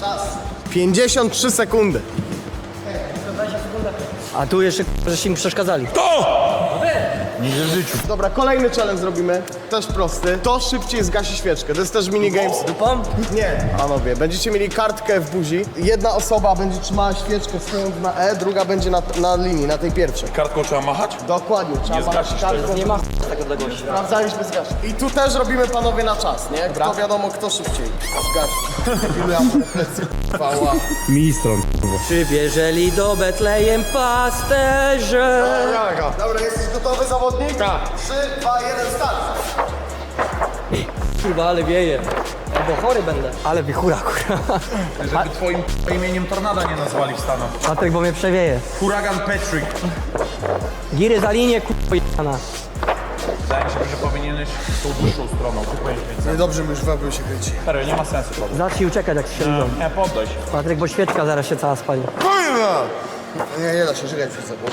Czas. 53 sekundy. A tu jeszcze żeście mi przeszkadzali. Dobra, kolejny challenge zrobimy. Też prosty. To szybciej zgasi świeczkę. To jest też minigames. Dupą? Nie, panowie, będziecie mieli kartkę w buzi. Jedna osoba będzie trzymała świeczkę stojąc na E, druga będzie na, na linii, na tej pierwszej. Kartką trzeba machać? Dokładnie, trzeba Nie machać zgasisz kartką. Nie ma tak odległości. Sprawdzaliśmy zgasić. I tu też robimy panowie na czas, nie? Kto wiadomo, kto szybciej zgasi. Ilu ja chwała. Ministron. Przybierzeli do Betlejem pasterze. Dobra, jesteś gotowy zawodnik? Tak. 3, 2, 1, start. Kurwa, ale wieje. Albo chory będę. Ale wichura, kurwa. Żeby twoim imieniem tornada nie nazwali w Stanach. Patryk, bo mnie przewieje. Huragan Patrick. Giry za linię, kurwa, jana. Wydaje mi się, że powinieneś tą dłuższą stroną. Sens. Dobrze, już wabry się kręci. Serio, nie ma sensu to. Zacznij uciekać, jak się robią. Nie, poddaj się. Patryk, bo świeczka zaraz się cała spali. Kurwa! Nie, nie da się żygać przed sobą.